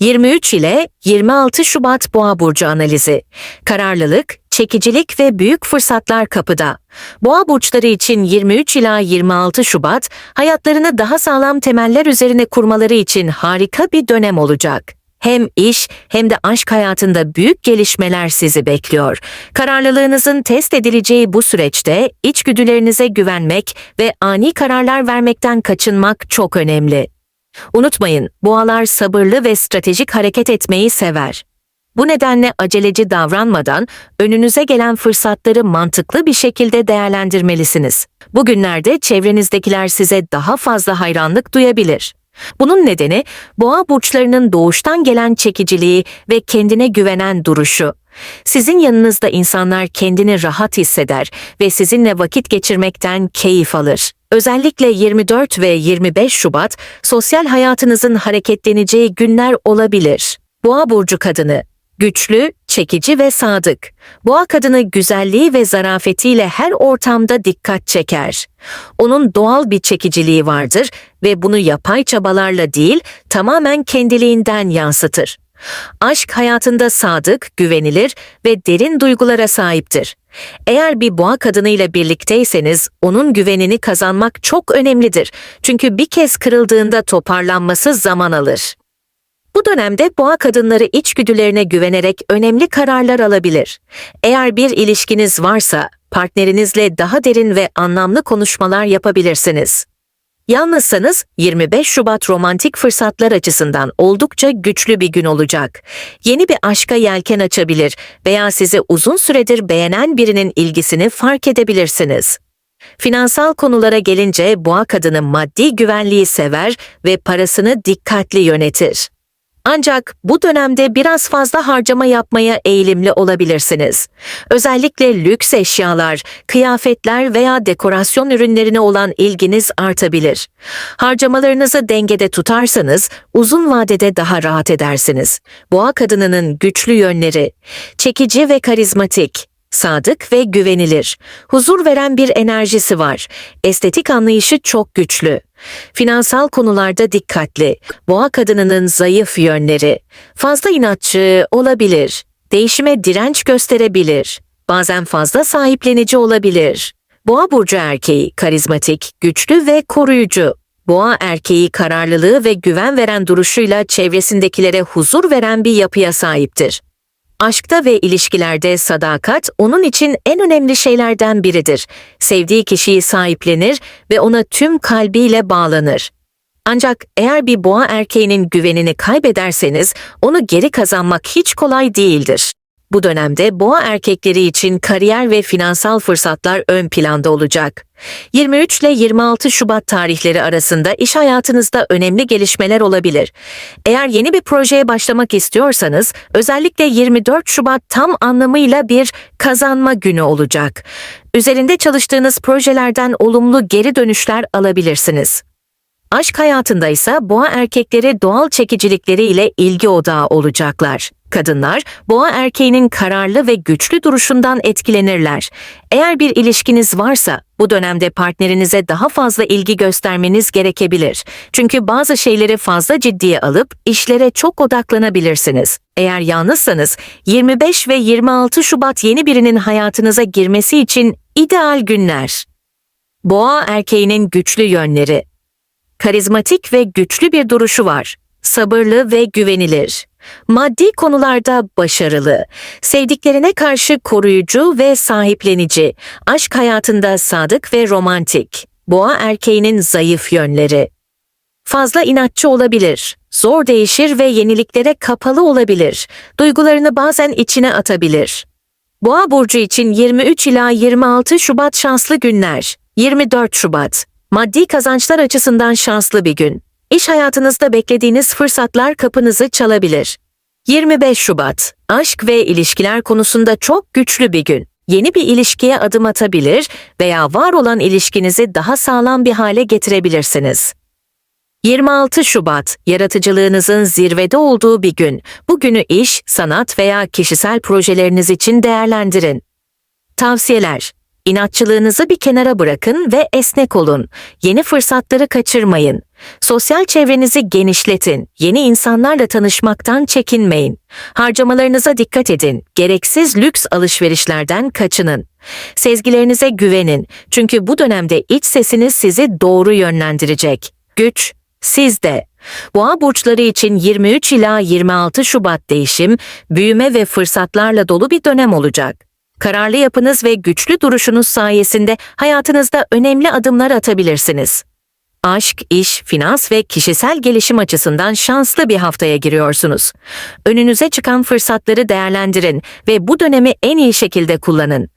23 ile 26 Şubat Boğa burcu analizi. Kararlılık, çekicilik ve büyük fırsatlar kapıda. Boğa burçları için 23 ila 26 Şubat hayatlarını daha sağlam temeller üzerine kurmaları için harika bir dönem olacak. Hem iş hem de aşk hayatında büyük gelişmeler sizi bekliyor. Kararlılığınızın test edileceği bu süreçte içgüdülerinize güvenmek ve ani kararlar vermekten kaçınmak çok önemli. Unutmayın, boğalar sabırlı ve stratejik hareket etmeyi sever. Bu nedenle aceleci davranmadan önünüze gelen fırsatları mantıklı bir şekilde değerlendirmelisiniz. Bugünlerde çevrenizdekiler size daha fazla hayranlık duyabilir. Bunun nedeni boğa burçlarının doğuştan gelen çekiciliği ve kendine güvenen duruşu. Sizin yanınızda insanlar kendini rahat hisseder ve sizinle vakit geçirmekten keyif alır. Özellikle 24 ve 25 Şubat sosyal hayatınızın hareketleneceği günler olabilir. Boğa burcu kadını Güçlü, çekici ve sadık. Boğa kadını güzelliği ve zarafetiyle her ortamda dikkat çeker. Onun doğal bir çekiciliği vardır ve bunu yapay çabalarla değil, tamamen kendiliğinden yansıtır. Aşk hayatında sadık, güvenilir ve derin duygulara sahiptir. Eğer bir boğa kadınıyla birlikteyseniz onun güvenini kazanmak çok önemlidir. Çünkü bir kez kırıldığında toparlanması zaman alır. Bu dönemde boğa kadınları içgüdülerine güvenerek önemli kararlar alabilir. Eğer bir ilişkiniz varsa partnerinizle daha derin ve anlamlı konuşmalar yapabilirsiniz. Yalnızsanız 25 Şubat romantik fırsatlar açısından oldukça güçlü bir gün olacak. Yeni bir aşka yelken açabilir veya sizi uzun süredir beğenen birinin ilgisini fark edebilirsiniz. Finansal konulara gelince boğa kadını maddi güvenliği sever ve parasını dikkatli yönetir. Ancak bu dönemde biraz fazla harcama yapmaya eğilimli olabilirsiniz. Özellikle lüks eşyalar, kıyafetler veya dekorasyon ürünlerine olan ilginiz artabilir. Harcamalarınızı dengede tutarsanız uzun vadede daha rahat edersiniz. Boğa kadınının güçlü yönleri, çekici ve karizmatik, sadık ve güvenilir. Huzur veren bir enerjisi var. Estetik anlayışı çok güçlü. Finansal konularda dikkatli. Boğa kadınının zayıf yönleri. Fazla inatçı olabilir. Değişime direnç gösterebilir. Bazen fazla sahiplenici olabilir. Boğa burcu erkeği karizmatik, güçlü ve koruyucu. Boğa erkeği kararlılığı ve güven veren duruşuyla çevresindekilere huzur veren bir yapıya sahiptir. Aşkta ve ilişkilerde sadakat onun için en önemli şeylerden biridir. Sevdiği kişiyi sahiplenir ve ona tüm kalbiyle bağlanır. Ancak eğer bir boğa erkeğinin güvenini kaybederseniz onu geri kazanmak hiç kolay değildir. Bu dönemde boğa erkekleri için kariyer ve finansal fırsatlar ön planda olacak. 23 ile 26 Şubat tarihleri arasında iş hayatınızda önemli gelişmeler olabilir. Eğer yeni bir projeye başlamak istiyorsanız özellikle 24 Şubat tam anlamıyla bir kazanma günü olacak. Üzerinde çalıştığınız projelerden olumlu geri dönüşler alabilirsiniz. Aşk hayatında ise boğa erkekleri doğal çekicilikleri ile ilgi odağı olacaklar. Kadınlar, boğa erkeğinin kararlı ve güçlü duruşundan etkilenirler. Eğer bir ilişkiniz varsa, bu dönemde partnerinize daha fazla ilgi göstermeniz gerekebilir. Çünkü bazı şeyleri fazla ciddiye alıp işlere çok odaklanabilirsiniz. Eğer yalnızsanız, 25 ve 26 Şubat yeni birinin hayatınıza girmesi için ideal günler. Boğa erkeğinin güçlü yönleri Karizmatik ve güçlü bir duruşu var. Sabırlı ve güvenilir. Maddi konularda başarılı. Sevdiklerine karşı koruyucu ve sahiplenici. Aşk hayatında sadık ve romantik. Boğa erkeğinin zayıf yönleri. Fazla inatçı olabilir. Zor değişir ve yeniliklere kapalı olabilir. Duygularını bazen içine atabilir. Boğa burcu için 23 ila 26 Şubat şanslı günler. 24 Şubat Maddi kazançlar açısından şanslı bir gün. İş hayatınızda beklediğiniz fırsatlar kapınızı çalabilir. 25 Şubat, aşk ve ilişkiler konusunda çok güçlü bir gün. Yeni bir ilişkiye adım atabilir veya var olan ilişkinizi daha sağlam bir hale getirebilirsiniz. 26 Şubat, yaratıcılığınızın zirvede olduğu bir gün. Bu günü iş, sanat veya kişisel projeleriniz için değerlendirin. Tavsiyeler İnatçılığınızı bir kenara bırakın ve esnek olun. Yeni fırsatları kaçırmayın. Sosyal çevrenizi genişletin. Yeni insanlarla tanışmaktan çekinmeyin. Harcamalarınıza dikkat edin. Gereksiz lüks alışverişlerden kaçının. Sezgilerinize güvenin. Çünkü bu dönemde iç sesiniz sizi doğru yönlendirecek. Güç sizde. Boğa burçları için 23 ila 26 Şubat değişim, büyüme ve fırsatlarla dolu bir dönem olacak. Kararlı yapınız ve güçlü duruşunuz sayesinde hayatınızda önemli adımlar atabilirsiniz. Aşk, iş, finans ve kişisel gelişim açısından şanslı bir haftaya giriyorsunuz. Önünüze çıkan fırsatları değerlendirin ve bu dönemi en iyi şekilde kullanın.